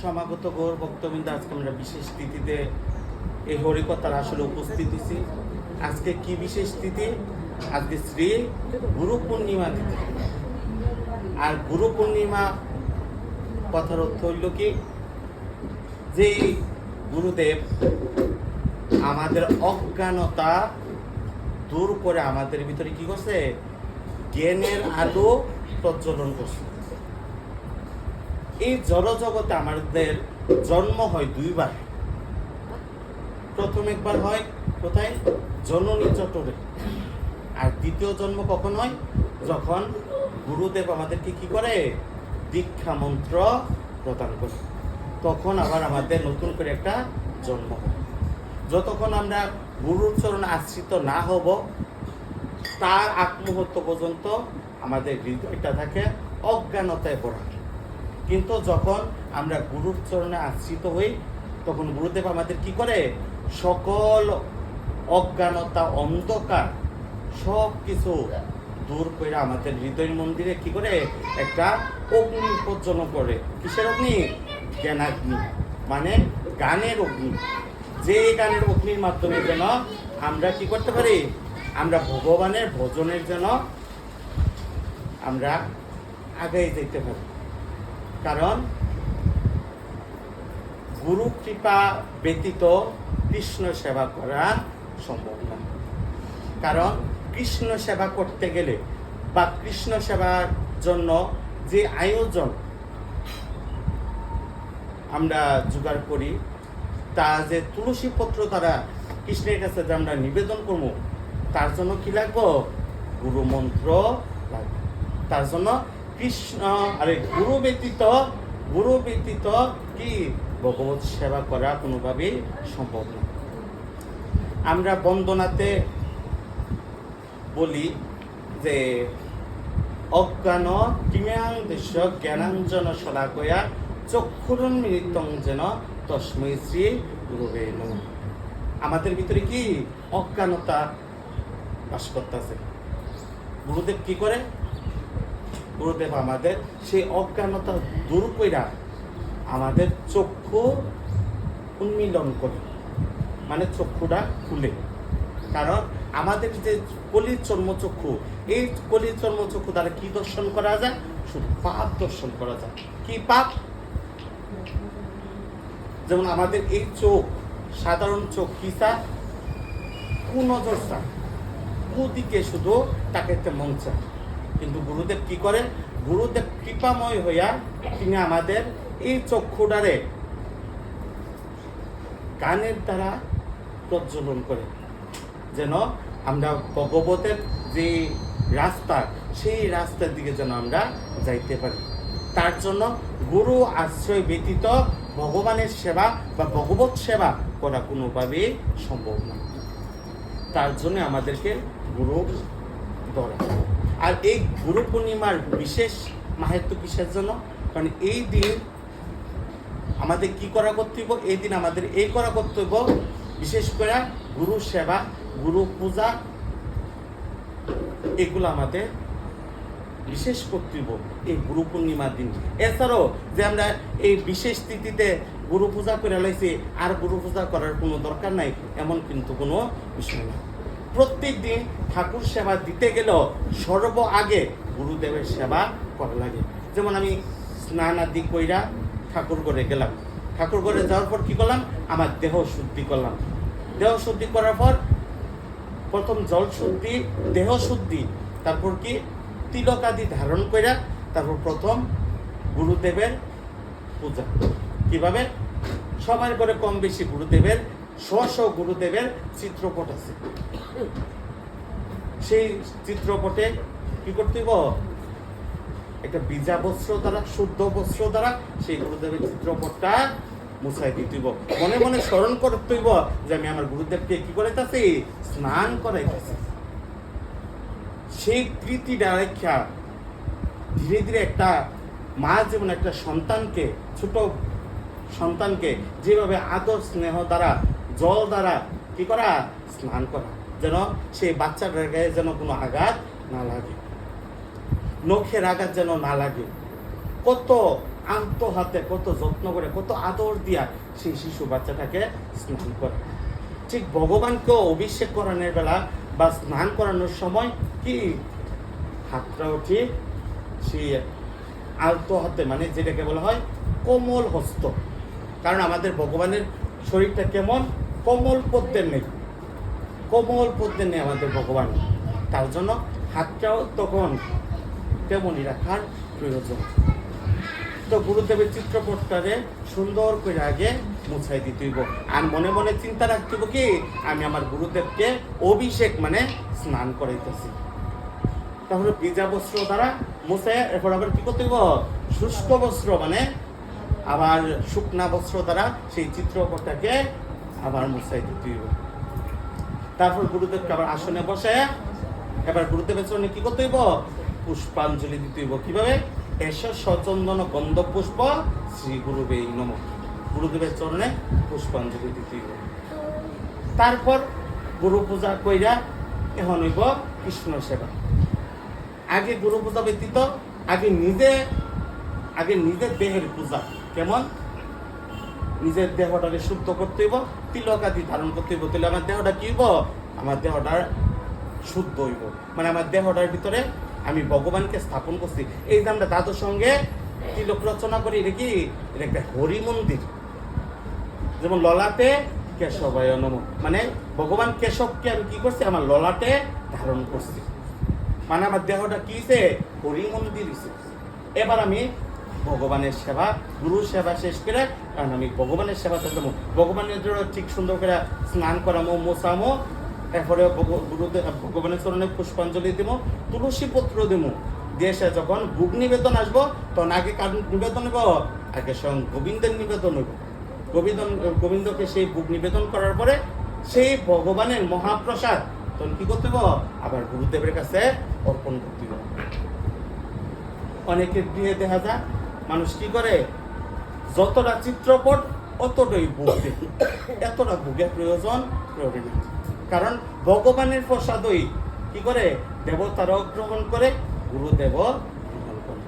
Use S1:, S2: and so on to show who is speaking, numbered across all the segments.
S1: সমাগত গৌর ভক্তবৃন্দ, আজকে আমরা বিশেষ তিথিতে এই হরিকথার আসলে উপস্থিত হয়েছি। আজকে কি বিশেষ তিথি আজকে শ্রী গুরু পূর্ণিমা তিথি আর গুরু পূর্ণিমা কথার অর্থ হইল কি? যে গুরুদেব আমাদের অজ্ঞানতা দূর করে আমাদের ভিতরে কি করছে? জ্ঞানের আলো প্রজ্বলন করছে। এই জড় জগতে আমাদের জন্ম হয় দুইবার। প্রথম একবার হয় কোথায়? জননী চটরে আর দ্বিতীয় জন্ম কখন হয়? যখন গুরুদেব আমাদেরকে কি করে? দীক্ষা মন্ত্র প্রদান করে। তখন আবার আমাদের নতুন করে একটা জন্ম হয়। যতক্ষণ আমরা গুরুর চরণে আশ্রিত না হব, তার আগ মুহূর্ত পর্যন্ত আমাদের হৃদয়টা থাকে অজ্ঞানতায় পড়া কিন্তু যখন আমরা গুরুর চরণে আশ্রিত হই, তখন গুরুদেব আমাদের কি করে? সকল অজ্ঞানতা, অন্ধকার সব কিছু দূর করে আমাদের হৃদয় মন্দিরে কি করে? একটা অগ্নি উৎপন্ন করে। কিসের অগ্নি? জ্ঞানাগ্নি। মানে গানের অগ্নি। যে গানের অগ্নির মাধ্যমে যেন আমরা কি করতে পারি? আমরা ভগবানের ভজনের যেন আমরা আগে যেতে পারি। কারণ গুরু কৃপা ব্যতীত কৃষ্ণ সেবা করা সম্ভব না। কারণ কৃষ্ণ সেবা করতে গেলে বা কৃষ্ণ সেবার জন্য যে আয়োজন আমরা জোগাড় করি, তা যে তুলসী পত্র দ্বারা কৃষ্ণের কাছে যে আমরা নিবেদন করব, তার জন্য কি লাগবো? গুরু মন্ত্র লাগবে। তার জন্য কৃষ্ণ, আরে গুরু ব্যতীত গুরু ব্যতীত কি? ভগবত সেবা করা কোনোভাবেই সম্ভব না। আমরা বন্দনাতে বলি যে, অজ্ঞান কিম্যাং দেশ জ্ঞানাঞ্জন শলাকয়া চক্ষুরন্মিলিতং যেন তস্মৈ শ্রী গুরুবে আমাদের ভিতরে কি অজ্ঞানতা বাস করতেছে? গুরুদেব কি করে? গুরুদেব আমাদের সেই অজ্ঞানতা দূর কইরা আমাদের চক্ষু উন্মিলন করে। মানে চক্ষুটা খুলে। কারণ আমাদের যে কলির চর্মচক্ষু এই কলির চর্মচক্ষু দ্বারা কি দর্শন করা যায়? শুধু পাপ দর্শন করা যায়। কি পাপ? যেমন আমাদের এই চোখ, সাধারণ চোখ কি চায় কুনজর চায় কুদিকে শুধু তাকাইতে মন চায়। কিন্তু গুরুদেব কি করেন? গুরুদেব কৃপাময় হইয়া তিনি আমাদের এই চক্ষুটারে গানের দ্বারা প্রজ্বলন করে যেন আমরা ভগবতের যে রাস্তা, সেই রাস্তার দিকে যেন আমরা যাইতে পারি। তার জন্য গুরু আশ্রয় ব্যতীত ভগবানের সেবা বা ভগবত সেবা করা কোনোভাবেই সম্ভব না তার জন্য আমাদেরকে গুরু দরকার। আর এই গুরু পূর্ণিমার বিশেষ মাহাত্ম কিসের জন্য? কারণ এই দিন আমাদের কি করা কর্তব্য? এই দিন আমাদের এই করা কর্তব্য, বিশেষ করে গুরু সেবা, গুরু পূজা, এগুলো আমাদের বিশেষ কর্তব্য এই গুরু পূর্ণিমার দিন। এছাড়াও যে আমরা এই বিশেষ তিথিতে গুরু পূজা করে লাইছি, আর গুরু পূজা করার কোনো দরকার নাই, এমন কিন্তু কোনো বিষয় না প্রত্যেক দিন ঠাকুর সেবা দিতে গেলেও সর্ব আগে গুরুদেবের সেবা করা লাগে। যেমন আমি স্নান আদি কইরা ঠাকুর ঘরে গেলাম। ঠাকুর ঘরে যাওয়ার পর কি করলাম? আমার দেহ শুদ্ধি করলাম। দেহ শুদ্ধি করার পর প্রথম জল শুদ্ধি দেহ শুদ্ধি তারপর কি? তিলক আদি ধারণ কইরা তারপর প্রথম গুরুদেবের পূজা। কীভাবে? সবার করে কম বেশি গুরুদেবের স্ব গুরুদেবের চিত্রপট আছে। সেই চিত্রপটে কি করতে একটা বীজা বস্ত্র দ্বারা, শুদ্ধ বস্ত্র দ্বারা সেই গুরুদেবের চিত্রপটটা মুছাই দিতে হইব। মনে মনে স্মরণ করতে হইব যে আমি আমার গুরুদেবকে কি করাইতাছি? স্নান করাইতেছি। সেই প্রীতিটা রেখা ধীরে ধীরে একটা মা যেমন একটা সন্তানকে, ছোট সন্তানকে যেভাবে আদর স্নেহ দ্বারা জল দ্বারা কি করা? স্নান করা। যেন সেই বাচ্চাটার গায়ে যেন কোনো আঘাত না লাগে। নখের আঘাত যেন না লাগে। কত আন্ত হাতে, কত যত্ন করে, কত আদর দিয়া সেই শিশু বাচ্চাটাকে স্নান করে। ঠিক ভগবানকে অভিষেক করানোর বেলা বা স্নান করানোর সময় কি? হাতটাও ঠিক সেই আলতো হাতে মানে যেটাকে বলা হয় কোমল হস্ত। কারণ আমাদের ভগবানের শরীরটা কেমন? কোমল পদ্মের নেই। কোমল পদ্মের নেই আমাদের ভগবান। তার জন্য হাতটাও তখন তেমনই রাখার প্রয়োজন। তো গুরুদেবের চিত্রপটটারে সুন্দর করে আগে মুছাই দিতে হইব। আর মনে মনে চিন্তা রাখতে কি, আমি আমার গুরুদেবকে অভিষেক মানে স্নান করাইতেছি। তাহলে ভিজা বস্ত্র দ্বারা মুছে এরপর আবার কি করতে শুষ্ক বস্ত্র মানে আবার শুকনা বস্ত্র দ্বারা সেই চিত্রপটটাকে আবার মুছাই দিতে তারপর গুরুদেবকে আবার আসনে বসে, এবার গুরুদেবের চরণে কি করতে হইব? পুষ্পাঞ্জলি দিতে হইব। কীভাবে? এস সচন্দন গন্ধ পুষ্প, শ্রী গুরুবে নম। গুরুদেবের চরণে পুষ্পাঞ্জলি দিতে হইব। তারপর গুরু পূজা কইরা এখন হইব কৃষ্ণ সেবা। আগে গুরু পূজা ব্যতীত, আগে নিজে, আগে নিজের দেহের পূজা। কেমন? নিজের দেহটাকে শুদ্ধ করতে হইব। তিলক আদি ধারণ করতে হইব তাহলে আমার দেহটা কি হইব আমার দেহটা শুদ্ধ হইব মানে আমার দেহটার ভিতরে আমি ভগবানকে স্থাপন করছি এই যে আমরা দাদুর সঙ্গে তিলক রচনা করি এটা কি? এটা একটা হরি মন্দির যেমন ললাতে কেশবায় নম। মানে ভগবান কেশবকে আমি কি করছি আমার ললাটে ধারণ করছি মানে আমার দেহটা কি হরি মন্দির এবার আমি ভগবানের সেবা গুরু সেবা শেষ করে কারণ আমি ভগবানের সেবাতে দেবো। ভগবানের জন্য ঠিক সুন্দর করে স্নান করামো, মোছামো, এরপরে গুরুদেব ভগবানের চরণে পুষ্পাঞ্জলি দেবো তুলসী পত্র দেবো দেশে যখন ভোগ নিবেদন আসব, তখন আগে কার নিবেদন নেব আগে স্বয়ং গোবিন্দের নিবেদন নেব গোবিন্দ গোবিন্দকে সেই ভোগ নিবেদন করার পরে সেই ভগবানের মহাপ্রসাদ, তখন কি করতে হবে আবার গুরুদেবের কাছে অর্পণ করতে হবে অনেকের গৃহে দেখা যায় মানুষ কি করে? যতটা চিত্রপট, অতটাই ভোগ। এতটা ভোগের প্রয়োজন কারণ ভগবানের প্রসাদই কি করে? দেবতারাও গ্রহণ করে, গুরুদেব গ্রহণ করে।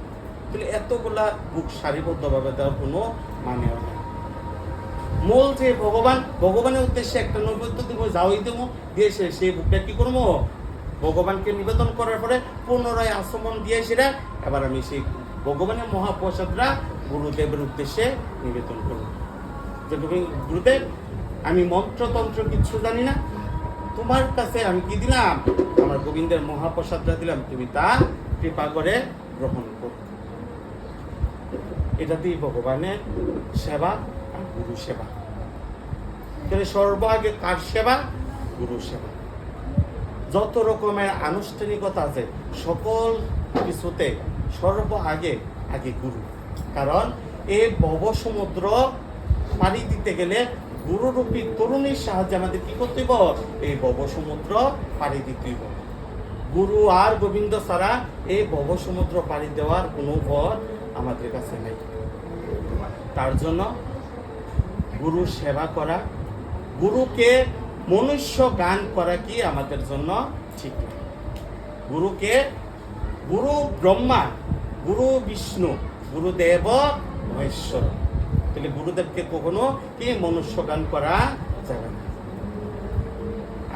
S1: তাহলে এতগুলা বুক সারিবদ্ধভাবে দেওয়ার কোনো মানে হয় না মূল যে ভগবান, ভগবানের উদ্দেশ্যে একটা নৈবেদ্য দেবো, যাওয়াই দেবো, দিয়ে সে সেই বুকটা কি করব? ভগবানকে নিবেদন করার পরে পুনরায় আশ্রমণ দিয়ে সেটা এবার আমি সেই ভগবানের মহাপ্রসাদরা গুরুদেবের উদ্দেশ্যে নিবেদন করুন। যে তুমি- গুরুদেব, আমি মন্ত্রতন্ত্র কিচ্ছু জানি না। তোমার কাছে আমি কি দিলাম? আমার গোবিন্দের মহাপ্রসাদরা দিলাম। তুমি তা কৃপা করে গ্রহণ করো। এটা দিয়ে ভগবানের সেবা আর গুরু সেবা। তাহলে সর্বাগে কার সেবা? গুরু সেবা। যত রকমের আনুষ্ঠানিকতা আছে, সকল কিছুতে সর্ব আগে আগে গুরু। কারণ এই ভব সমুদ্র পাড়ি দিতে গেলে গুরুরূপী তরুণীর সাহায্যে আমাদের কি করতে হইব? এই ভব সমুদ্র পাড়ি দিতে হইব। গুরু আর গোবিন্দ ছাড়া এই ভব সমুদ্র পাড়ি দেওয়ার কোনো পথ আমাদের কাছে নেই। তার জন্য গুরু সেবা করা, গুরুকে মনুষ্য গান করা কি আমাদের জন্য ঠিক গুরুকে গুরু ব্রহ্মা, গুরু বিষ্ণু, গুরুদেব মহেশ্বর। তাহলে গুরুদেবকে কখনো কি মনুষ্য গান করা যাবে না।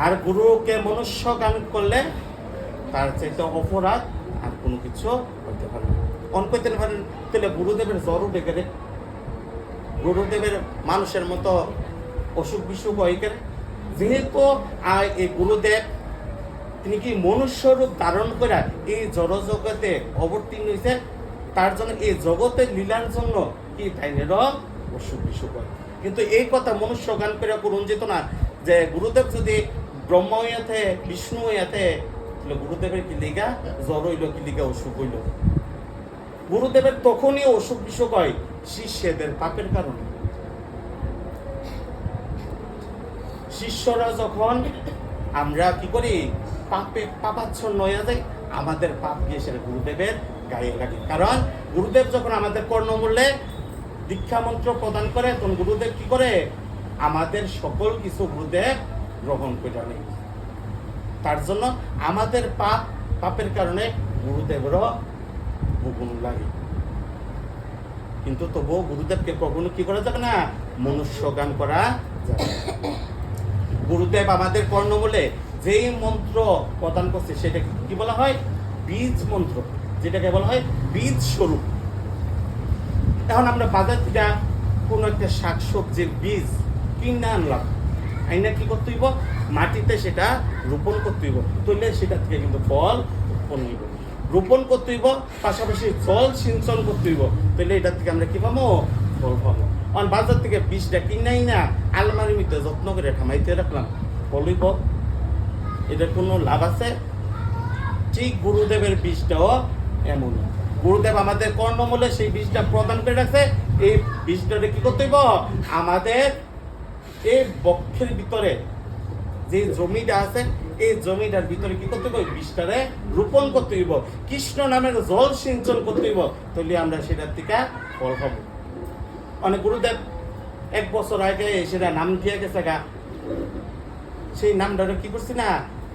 S1: আর গুরুকে মনুষ্য গান করলে তার চাইতে অপরাধ আর কোনো কিছু হতে পারে না। অন কইতে পারেন, তাহলে গুরুদেবের জ্বর উঠে গেলে, গুরুদেবের মানুষের মতো অসুখ বিসুখ হয়ে গেলে, যেহেতু এই গুরুদেব তিনি কি মনুষ্য রূপ ধারণ করে এই জড় জগতে অবতীর্ণ হয়েছে তার জন্য এই জগতের লীলার জন্য কি তাইনেরও অসুখ বিসুখ কিন্তু এই কথা মনুষ্য গান করে যেত না, যে গুরুদেব যদি ব্রহ্ম হইয়াতে, বিষ্ণু তাহলে গুরুদেবের কি লিগা? জ্বর হইল কি লিগা? অসুখ হইল। গুরুদেবের তখনই অসুখ বিসুখ হয় শিষ্যদের পাপের কারণে। শিষ্যরা যখন আমরা কি করি? পাপে পাপাচ্ছন্ন হয়ে যাই আমাদের পাপ গিয়ে সেটা গুরুদেবের গায়ে লাগে কারণ গুরুদেব যখন আমাদের কর্ণমূল্যে দীক্ষা মন্ত্র প্রদান করে, তখন গুরুদেব কি করে? আমাদের সকল কিছু গুরুদেব গ্রহণ করে তার জন্য আমাদের পাপ, পাপের কারণে গুরুদেবেরও ভুগুন লাগে। কিন্তু তবুও গুরুদেবকে কখনো কি করা যাবে না? মনুষ্য গান করা যাবে। গুরুদেব আমাদের কর্ণমূলে যেই মন্ত্র প্রদান করছে সেটা কি বলা হয়? বীজ মন্ত্র। যেটাকে বলা হয় বীজ স্বরূপ। এখন আমরা বাজার থেকে কোনো একটা শাক সবজির বীজ কিনে আনলাম। আইনা কি করতে হইব? মাটিতে সেটা রোপণ করতে হইব। তাহলে সেটা থেকে কিন্তু ফল উৎপন্ন হইব। রোপণ করতে হইব, পাশাপাশি জল সিঞ্চন করতে হইব। তাহলে এটা থেকে আমরা কি পাবো? ফল পাবো। কারণ বাজার থেকে বীজটা কিনাই না আলমারির মধ্যে যত্ন করে ঠামাইতে রাখলাম। ফল হইব এটার কোনো লাভ আছে? ঠিক গুরুদেবের বীজটাও এমন গুরুদেব আমাদের কর্মমূলে সেই বীজটা প্রদান করে রাখছে। এই বীজটাকে কি করতে হইব? আমাদের এই বক্ষের ভিতরে যে জমিটা আছে, এই জমিটার ভিতরে কি করতে হইব? বীজটারে রোপণ করতে হইব। কৃষ্ণ নামের জল সিঞ্চন করতে হইব। তাহলে আমরা সেটার থেকে ফল পাবো। অনেক গুরুদেব এক বছর আগে সেটা নাম দিয়ে গেছে গা। সেই নামটা কি করছি না?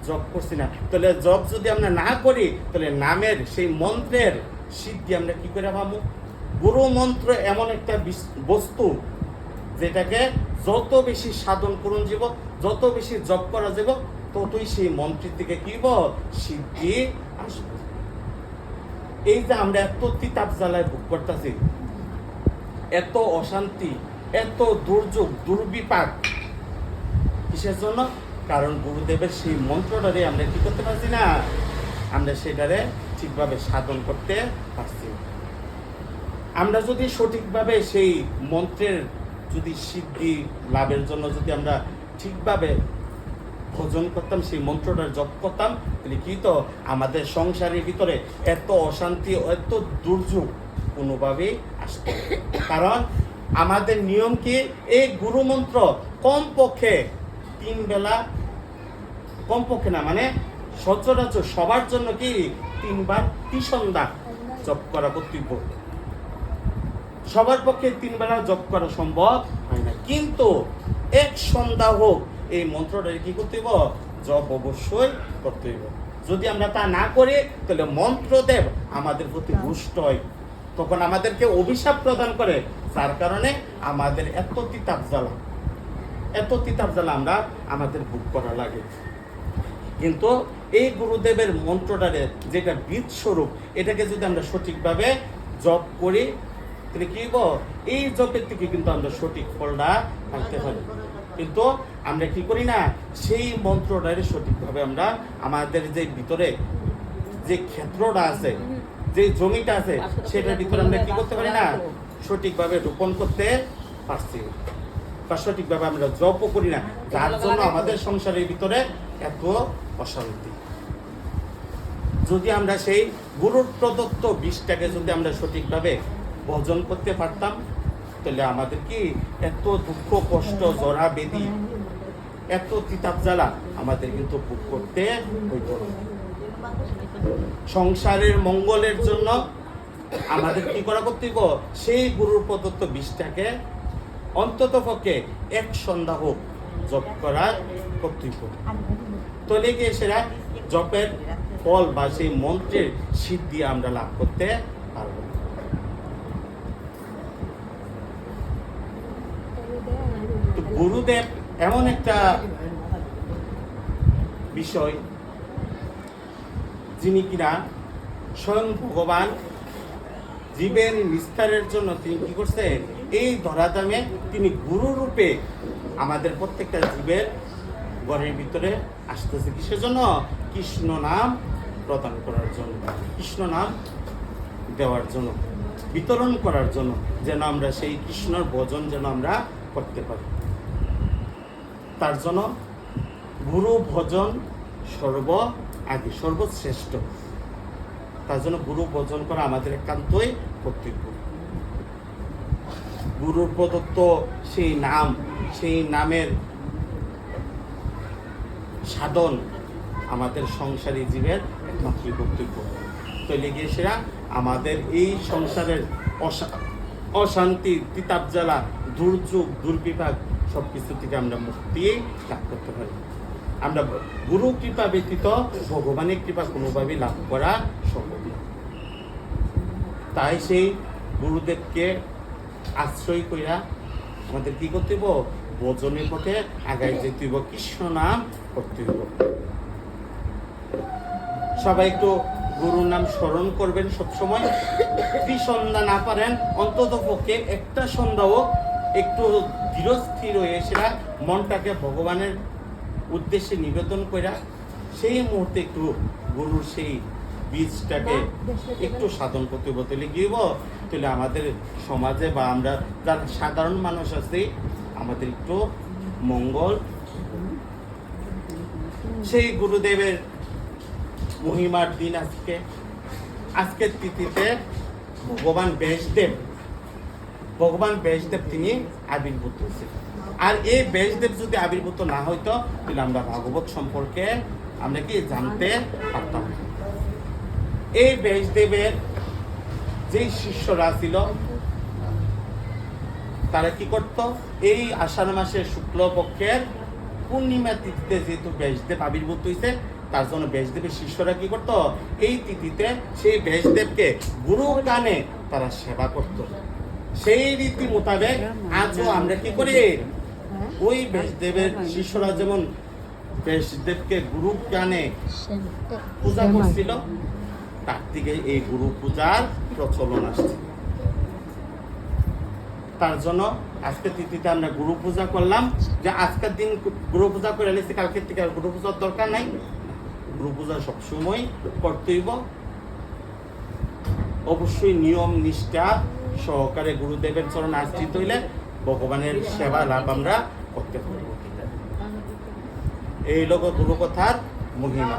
S1: জপ করছি না। তাহলে জপ যদি আমরা না করি, তাহলে নামের সেই মন্ত্রের সিদ্ধি আমরা কি করে পাবো? গুরু মন্ত্র এমন একটা বস্তু যেটাকে যত বেশি সাধন করুন যাব যত বেশি জপ করা যাব ততই সেই মন্ত্রের দিকে কি? সিদ্ধি আসবে। এই যে আমরা এত তিতাব জ্বালায় ভোগ করতেছি, এত অশান্তি, এত দুর্যোগ, দুর্বিপাক, কিসের জন্য? কারণ গুরুদেবের সেই মন্ত্রটারে আমরা কি করতে পারছি না, আমরা সেটারে ঠিকভাবে সাধন করতে পারছি। আমরা যদি সঠিকভাবে সেই মন্ত্রের যদি সিদ্ধি লাভের জন্য যদি আমরা ঠিকভাবে ভোজন করতাম, সেই মন্ত্রটা জপ করতাম, তাহলে কি তো আমাদের সংসারের ভিতরে এত অশান্তি, এত দুর্যোগ কোনোভাবেই আসতো। কারণ আমাদের নিয়ম কি? এই গুরুমন্ত্র কমপক্ষে তিন বেলা কমপক্ষে না মানে সচরাচর সবার জন্য কি তিনবার তিসন্ধ্যা জপ করা কর্তব্য? সবার পক্ষে তিন বেলা জপ করা সম্ভব হয় না। কিন্তু এক সন্ধ্যা হোক, এই মন্ত্রটা কি করতে হইব জপ অবশ্যই করতে হইব যদি আমরা তা না করি, তাহলে মন্ত্রদেব আমাদের প্রতি রুষ্ট হয়। তখন আমাদেরকে অভিশাপ প্রদান করে। যার কারণে আমাদের এত তিতাপ জ্বালা। এত তিতাপ জ্বালা আমরা আমাদের বুক করা লাগে। কিন্তু এই গুরুদেবের মন্ত্রটারে যেটা বীজ স্বরূপ এটাকে যদি আমরা সঠিকভাবে জপ করি তাহলে কি এই জপের থেকে কিন্তু আমরা সঠিক ফলটা পাইতে পারি। কিন্তু আমরা কি করি না সেই মন্ত্রটারে সঠিকভাবে আমরা আমাদের যে ভিতরে যে ক্ষেত্রটা আছে যে জমিটা আছে সেটার ভিতরে আমরা কি করতে পারি না সঠিকভাবে রোপণ করতে পারছি। বা সঠিকভাবে আমরা জপও করি না। যার জন্য আমাদের সংসারের ভিতরে এত অশান্তি। যদি আমরা সেই গুরুর প্রদত্ত বিষটাকে যদি আমরা সঠিকভাবে বর্জন করতে পারতাম, তাহলে আমাদের কি এত দুঃখ, কষ্ট, জরা, বেদি, এত তিতাব জ্বালা আমাদের কিন্তু ভোগ করতে হইত সংসারের মঙ্গলের জন্য আমাদের কি করা কর্তব্য সেই গুরুর প্রদত্ত বিষটাকে অন্তত পক্ষে এক সন্ধ্যা হোক জপ করার কর্তব্য তলে গিয়ে সেটা জপের ফল বা সেই মন্ত্রের সিদ্ধি আমরা লাভ করতে পারব। গুরুদেব এমন একটা বিষয় যিনি কিনা স্বয়ং ভগবান জীবের নিস্তারের জন্য তিনি কি করছেন? এই ধরাধামে তিনি গুরু রূপে আমাদের প্রত্যেকটা জীবের ঘরের ভিতরে আসতেছে। কিসের জন্য? কৃষ্ণ নাম প্রদান করার জন্য, কৃষ্ণ নাম দেওয়ার জন্য, বিতরণ করার জন্য যেন আমরা সেই কৃষ্ণর ভজন যেন আমরা করতে পারি। তার জন্য গুরু ভজন সর্ব আদি, সর্বশ্রেষ্ঠ। তার জন্য গুরু ভজন করা আমাদের একান্তই কর্তব্য। গুরুর প্রদত্ত সেই নাম, সেই নামের সাধন আমাদের সংসারী জীবের একমাত্র কর্তব্য। তৈলে গিয়ে সেরা আমাদের এই সংসারের অশা- অশান্তি তিতাব জ্বালা দুর্যোগ দুর্বিভাগ সব কিছু থেকে আমরা মুক্তি লাভ করতে পারি। আমরা গুরু কৃপা ব্যতীত ভগবানের কৃপা কোনোভাবেই লাভ করা সম্ভব না। তাই সেই গুরুদেবকে আশ্রয় কইরা আমাদের কি করতে হইব? ভোজনের পথে আগায় যেতে হইব। কৃষ্ণ নাম করতে হইব। সবাই একটু গুরুর নাম স্মরণ করবেন সবসময়। ত্রিসন্ধ্যা না পারেন অন্তত পক্ষে একটা সন্ধ্যাও একটু ধীরস্থির হয়ে সেটা মনটাকে ভগবানের উদ্দেশ্যে নিবেদন কইরা সেই মুহূর্তে একটু গুরুর সেই বীজটাকে একটু সাধন করতে বলতে গিয়েব তাহলে আমাদের সমাজে বা আমরা যারা সাধারণ মানুষ আছি, আমাদের একটু মঙ্গল, সেই গুরুদেবের মহিমার দিন আজকে আজকের তিথিতে ভগবান ব্যাসদেব ভগবান ব্যাসদেব তিনি আবির্ভূত হয়েছেন আর এই ব্যাসদেব যদি আবির্ভূত না হইতো, তাহলে আমরা ভাগবত সম্পর্কে আমরা কি জানতে পারতাম। এই ব্যাসদেবের যেই শিষ্যরা ছিল তারা কি করত? এই আষাঢ় মাসের শুক্লপক্ষের পূর্ণিমা তিথিতে যেহেতু ব্যাসদেব আবির্ভূত হয়েছে তার জন্য ব্যাসদেবের শিষ্যরা কি করত? এই তিথিতে সেই ব্যাসদেবকে গুরু গানে তারা সেবা করত। সেই রীতি মোতাবেক আজও আমরা কি করি? ওই ব্যাসদেবের শিষ্যরা যেমন ব্যাসদেবকে গুরু গানে পূজা করছিল তার থেকে এই গুরু পূজার প্রচলন আসছে। তার জন্য আজকে তিথিতে আমরা গুরু পূজা করলাম। যে আজকের দিন গুরু পূজা করে নিয়েছি, কালকের থেকে আর গুরু পূজার দরকার নাই। গুরু পূজা সবসময় করতেইব অবশ্যই নিয়ম, নিষ্ঠা সহকারে গুরুদেবের চরণ আশ্রিত হইলে ভগবানের সেবা লাভ আমরা করতে পারব। এই লোক গুরু কথার মহিমা।